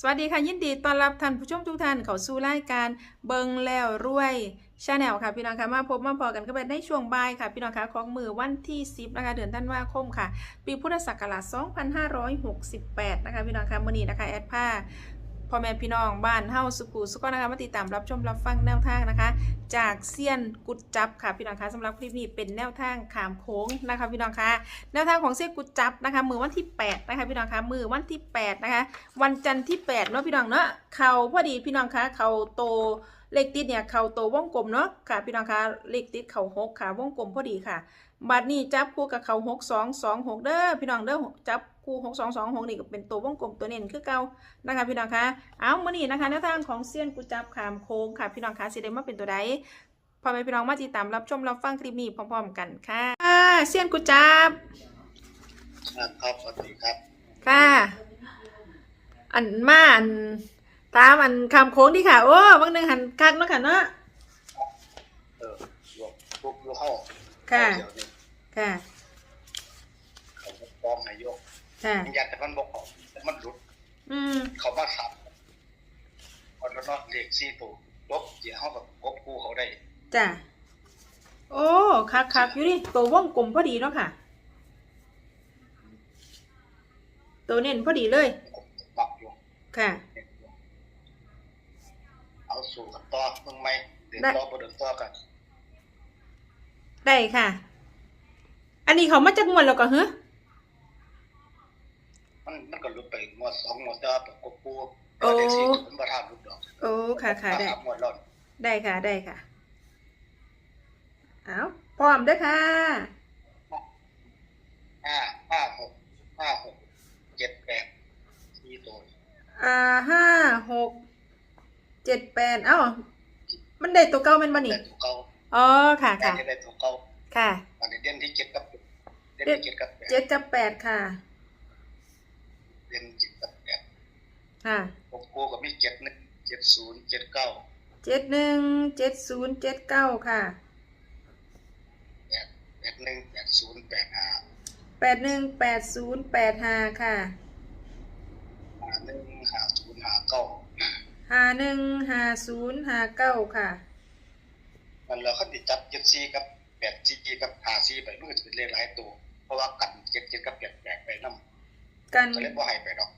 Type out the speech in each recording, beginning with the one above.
สวัสดีค่ะ ยินดีต้อนรับท่านผู้ชมทุกท่านเข้าสู่รายการเบิงแล้วรวยชาแนลค่ะพี่น้องค่ะมาพบมาพอกันก็เป็นในช่วงบ่ายค่ะ พี่น้องค่ะของมือวันที่ 10นะคะเดือนธันวาคมค่ะ ปีพุทธศักราช2568 นะคะพี่น้องค่ะมื่อนี้นะคะแอดผ้า พ่อแม่พี่น้องบ้านเฮ้าสุขุสุขนะคะมาติดตามรับชมรับฟังแนวทางนะคะ จากเซียนกุดจับค่ะพี่น้องคะสำหรับคลิปนี้เป็นแนวทางขามโค้งนะคะพี่น้องคะแนวทางของเซียนกุดจับนะคะมือวันที่ 8 นะคะพี่น้องคะมือวันที่ 8 นะคะ วันจันทร์ที่8เนาะพี่น้องเนาะเขาพอดีพี่น้องคะเขาโตเลขติดเนี่ยเขาโตวงกลมเนาะค่ะพี่น้องคะเลขติดเขาหกค่ะวงกลมพอดีค่ะบัดนี้จับคู่กับเขาหกสองสองหกเด้อพี่น้องเด้อจับ คู่หกสองสองหกนี่ก็เป็นตัววงกลมตัวเน้นคือเก่านะคะพี่น้องคะเอามื่อนี้นะคะแนวทางของเซียนกุจับขามโค้งค่ะ พี่น้องคะสิได้มาเป็นตัวใดพอแม่พี่น้องมาติดตามรับชมรับฟังคลิปนี้พร้อมๆกันค่ะอ่าเซียนกุจับครับครับสวัสดีครับค่ะอันมาอันตามอันคำโค้งดีค่ะ โอ้บางหนึ่งหันคักเนาะค่ะเนาะเออลวกลูกลูกห้องค่ะเดี๋ยวนี้ค่ะเขาฟ้องนายก ค่ะอยากแต่มันบอกเขาแต่มันหลุด อืม เขามาขับคนละเนอเลขสี่ตัวลบเดี๋ยวเขาแบบกบกูเขาได้จ้ะ โอ้คักคักอยู่นี่ตัววงกลมพอดีเนาะค่ะ ตัวเน้นพอดีเลย กบปักอยู่ค่ะ เอาสู่กันต่อมึงไหมเดินได้ต่อบ่เดินต่อกันได้ค่ะ อันนี้เขามาจากมวลแล้วก็เฮ้ มันมันก็หลุดไปงวดสองงวดแต่ว่าแบบกบกูแต่เลขสี่ตัวมันประทานหลุดดอกโอ้ค่ะค่ะได้สามงวดรอดได้ค่ะได้ค่ะเอาพร้อมเด้อค่ะห้าห้าหกห้าหกเจ็ดแปดสี่ตัวอ่าห้าหกเจ็ดแปดเอ้ามันได้ตัวเก้าแมันบ่นี่แต่ตัวเก่าอ๋อค่ะแต่ค่ะจะได้ตัวเก่าค่ะอันนี้เด่นที่เจ็ดกับเด่นที่เจ็ดกับแปดเจ็ดกับแปดค่ะ เด่นเจ็ดกับแปด ค่ะผมกูกับมีเจ็ดหนึ่งเจ็ดศูนย์เจ็ดเก้าเจ็ดหนึ่งเจ็ดศูนย์เจ็ดเก้าค่ะแปดแปดหนึ่งแปดศูนย์แปดห้าแปดหนึ่งแปดศูนย์แปดห้าค่ะห้าหนึ่งห้าศูนย์ห้าเก้าห้าหนึ่งห้าศูนย์ห้าเก้าค่ะมันเราเขาติดจับเจ็ดสี่กับแปดสี่กับห้าสี่ไปมันก็จะเป็นเลขหลายตัว เพราะว่ากันเจ็ดเจ็ดกับแปดแปดไปน้ำกันก็เลยบ่ให้ไปดอก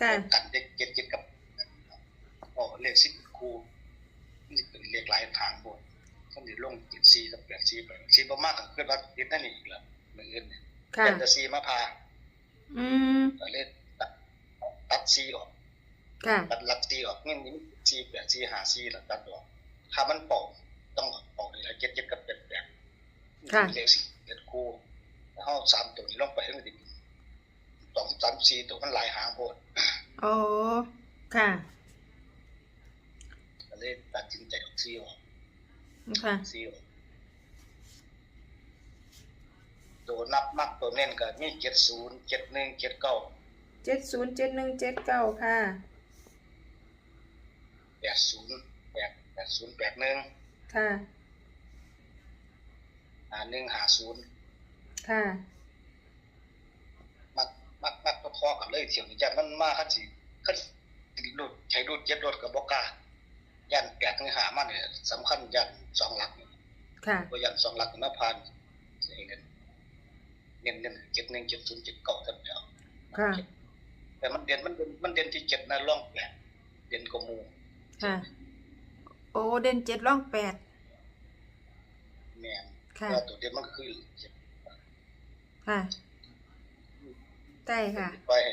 ค่ะกันเจ็ดเจ็ดเจ็ดกับโอ้เลขสิบคู่นี่จะเป็นเลขหลายทางบนเขาจะลงเจ็ดสี่กับแปดสี่ไปสี่บ่มากก็เกิดว่าติดนั่นอีกเหรอเหมือนกันเนี่ยค่ะเป็นแต่สี่มาพาอืมก็เลยตัดตัดซีออกค่ะตัดหลักซีออกเงี้ยนี้ซีแปดซีหาซีหลักตัดออกถ้ามันปอกต้องปอกนี่แหละเจ็ดเจ็ดกับแปดแปดค่ะเลขสี่เจ็ดคู่ห้าสามตัวนี้ลงไปให้มันติด สองสามสี่ตัวมันหลายหางโพดโอ้ค่ะก็เลยตัดสินใจออกซีออกค่ะซีออกตัวนับมักตัวเน้นก็มีเจ็ดศูนย์เจ็ดหนึ่งเจ็ดเก้าเจ็ดศูนย์เจ็ดหนึ่งเจ็ดเก้าค่ะแปดศูนย์แปดแปดศูนย์แปดหนึ่งค่ะหาหนึ่งหาศูนย์ค่ะ มักมักมักก็พอกันเลยเที่ยวนี้จะมันมาคันสิคันรูดใช้รูดเจ็ดรถกับบอกกล้ายันแปดถึงหามันเนี่ยสำคัญยันสองหลักนี่ค่ะตัวยันสองหลักนี่มาผ่านเสียเงินเน้นเน้นเจ็ดหนึ่งเจ็ดศูนย์เจ็ดเก้าท่านเดียวค่ะแต่มันเด่นมันเด่นมันเด่นที่เจ็ดนะร่องแปดเด่นกว่าหมูค่ะ โอ้เด่นเจ็ดร่องแปดแม่นค่ะแล้วตัวเด่นมันก็คือเจ็ดค่ะ ได้ค่ะปล่อยให้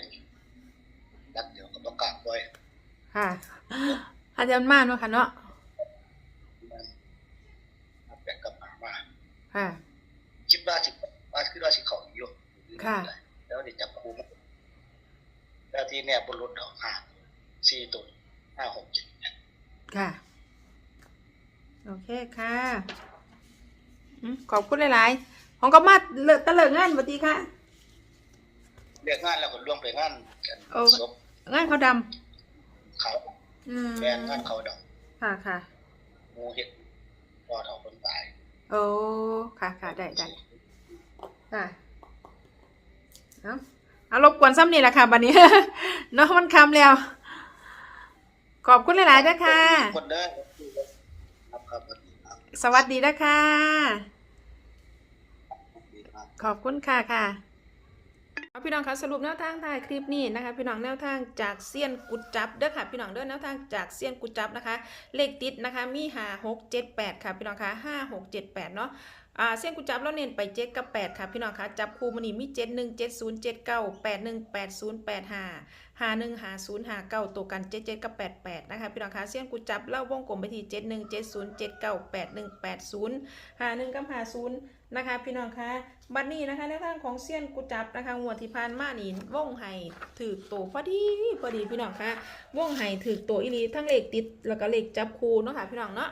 ดักเดียวกับบอกกล้าปล่อยค่ะอาจารย์มาเนาะค่ะเนาะมันมาแปดกับหามาค่ะ คิดว่าสิว่าคิดว่าสิเขาอยู่ค่ะ แล้วเดี๋ยวจับคู่มันแล้วที่เนี่ยบนรถดอกห้าสี่ตัวห้าหกเจ็ดแปดค่ะ โอเคค่ะอืมขอบคุณหลาย ๆ ของก็มาเลิกตะเลิกงานสวัสดีค่ะ เรียกงานแล้วก็ร่วมไปงานกันโอ้ ศพงานเขาดเขาำอืมแฟนงานเขาดอกค่ะค่ะหมูเห็ดรอดเอาคนตายโอ้ค่ะค่ะได้ได้ค่ะเอาเอารบกวนซ้ำนี่แหละค่ะบัดนี้ เนาะมันคำแล้ว ขอบคุณหลายๆด้วยค่ะ คนเด้อครับครับครับสวัสดีนะคะ ครับ ขอบคุณค่ะค่ะ เอาพี่น้องคะสรุปแนวทางถ่ายคลิปนี้นะคะพี่น้องแนวทางจากเซียนกุดจับเด้อค่ะพี่น้องเด้อแนวทางจากเซียนกุดจับนะคะ เลขติดนะคะมีหาหกเจ็ดแปดค่ะพี่น้องคะห้าหกเจ็ดแปดเนาะอ่าเส้นกุดจับแล้วเน้นไปเจ็ดกับแปดค่ะพี่น้องคะจับคู่มันนี่มีเจ็ดหนึ่งเจ็ดศูนย์เจ็ดเก้าแปดหนึ่งแปดศูนย์แปดห้าห้าหนึ่งห้าศูนย์ห้าเก้าตัวกันเจ็ดเจ็ดกับแปดแปดนะคะพี่น้องคะเส้นกุดจับเล่าวงกลมไปที่เจ็ดหนึ่งเจ็ดศูนย์เจ็ดเก้าแปดหนึ่งแปดศูนย์ห้าหนึ่งกับห้าศูนย์ นะคะ พี่น้องคะบัดนี้นะคะในทางของเซียนกุจับนะคะงวดที่ผ่านมานี่วงไห้ถือโตพอดีพอดีพี่น้องคะว่องไห้ถือโตอีลีทั้งเลขติดแล้วก็เลขจับคูเนาะค่ะพี่น้องเนาะ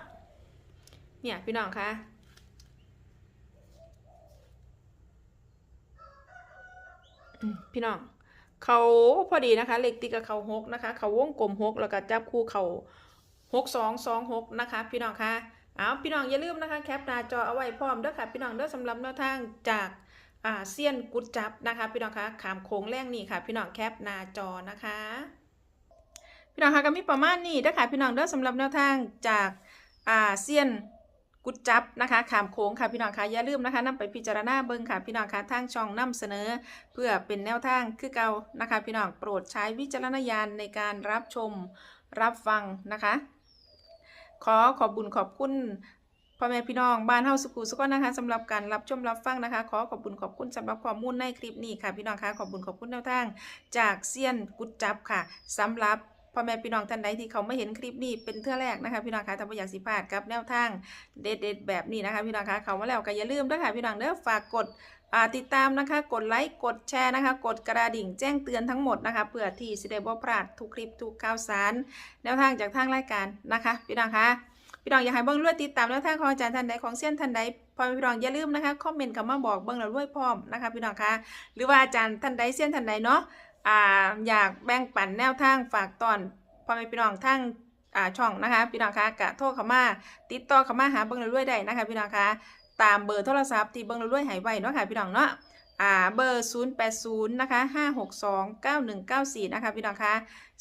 เนี่ยพี่น้องคะพี่น้องเขาพอดีนะคะเลขติดกับเขาหกนะคะ เขาวงกลมหกแล้วก็จับคู่เขาหกสองสองหกนะคะ พี่น้องคะ เอาพี่น้องอย่าลืมนะคะแคปหน้าจอเอาไว้พร้อมเด้อค่ะพี่น้องเด้อสำหรับแนวทางจากอ่าเซียนกุดจับนะคะพี่น้องคะขามโค้งแรงนี่ค่ะ พี่น้องแคปหน้าจอนะคะ พี่น้องคะก็มีประมาณนี้เด้อค่ะพี่น้องเด้อสำหรับแนวทางจากอ่าเซียนกุดจับนะคะขามโค้งค่ะพี่น้องคะอย่าลืมนะคะนำไปพิจารณาเบิ่งค่ะพี่น้องคะทางช่องนำเสนอ เพื่อเป็นแนวทางคือเก่านะคะ พี่น้องโปรดใช้วิจารณญาณในการรับชมรับฟังนะคะ ขอขอบบุญขอบคุณพ่อแม่พี่น้องบ้านเฮาสุขุสุขนนะคะสำหรับการรับชมรับฟังนะคะ ขอขอบบุญขอบคุณสำหรับข้อมูลในคลิปนี้ค่ะ พี่น้องคะขอบบุญขอบคุณแนวทาง จากเซียนกุดจับค่ะสำหรับพ่อแม่พี่น้องท่านใดที่เขาไม่เห็นคลิปนี้เป็นเทื่อแรกนะคะ พี่น้องคะถ้าไม่อยากสิพลาดกับแนวทางเด็ดๆแบบนี้นะคะ พี่น้องคะเขามาแล้วก็อย่าลืมด้วยค่ะพี่น้องเด้อฝากกด ติดตามนะคะ กดไลค์ กดแชร์นะคะ กดกระดิ่งแจ้งเตือนทั้งหมดนะคะเพื่อที่สิได้บ่พลาดทุกคลิปทุกข่าวสาร แนวทางจากทางรายการนะคะ พี่น้องคะพี่น้องอยากให้เบิ้งรวยติดตามแนวทางของอาจารย์ท่านใดของเส้นท่านใดพอพี่น้องอย่าลืมนะคะคอมเมนต์คำมาบอกเบิ้งแล้วรวยพร้อมนะคะพี่น้องคะหรือว่าอาจารย์ท่านใดเส้นท่านใดเนาะอ่าอยากแบ่งปันแนวทางฝากตอนพอแม่พี่น้องทางช่องนะคะ พี่น้องคะกะโทรเขามาติดต่อเขามาหาเบิ้งแล้วรวยได้นะคะ พี่น้องคะ ตามเบอร์โทรศัพท์ที่เบิ้งแล้วรวยหายไว้เนาะค่ะพี่น้องเนาะอ่าเบอร์ 080 นะคะ 562 9194 นะคะพี่น้องคะ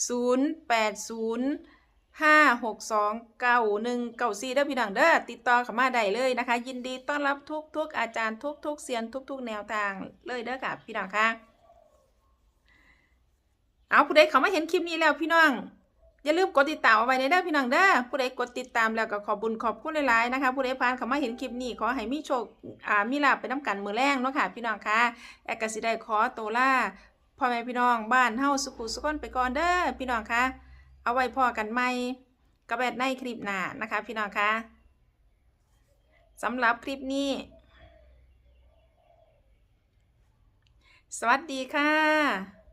080 562 9194เด้อพี่น้องเด้อติดต่อเข้ามาได้เลยนะคะ ยินดีต้อนรับทุกทุกอาจารย์ทุกทุกเซียนทุกทุกแนวทางเลยเด้อค่ะพี่น้องคะเอาผู้ใดเขามาเห็นคลิปนี้แล้วพี่น้อง อย่าลืมกดติดตามเอาไว้ในเด้อพี่น้องเด้อผู้ใดกดติดตามแล้วก็ขอบบุญขอบคุณหลายๆนะคะ ผู้ใดผ่านเข้ามาเห็นคลิปนี้ขอให้มีโชคอ่ามีลาภไปน้ำกันมือแรงเนาะค่ะพี่น้องคะแอกกสิได้ขอโตล่าพ่อแม่พี่น้องบ้านเฮาสุขุสุขนไปก่อนเด้อพี่น้องคะเอาไว้พอกันใหม่กับแบบในคลิปหน้านะคะ พี่น้องคะสำหรับคลิปนี้ สวัสดีค่ะ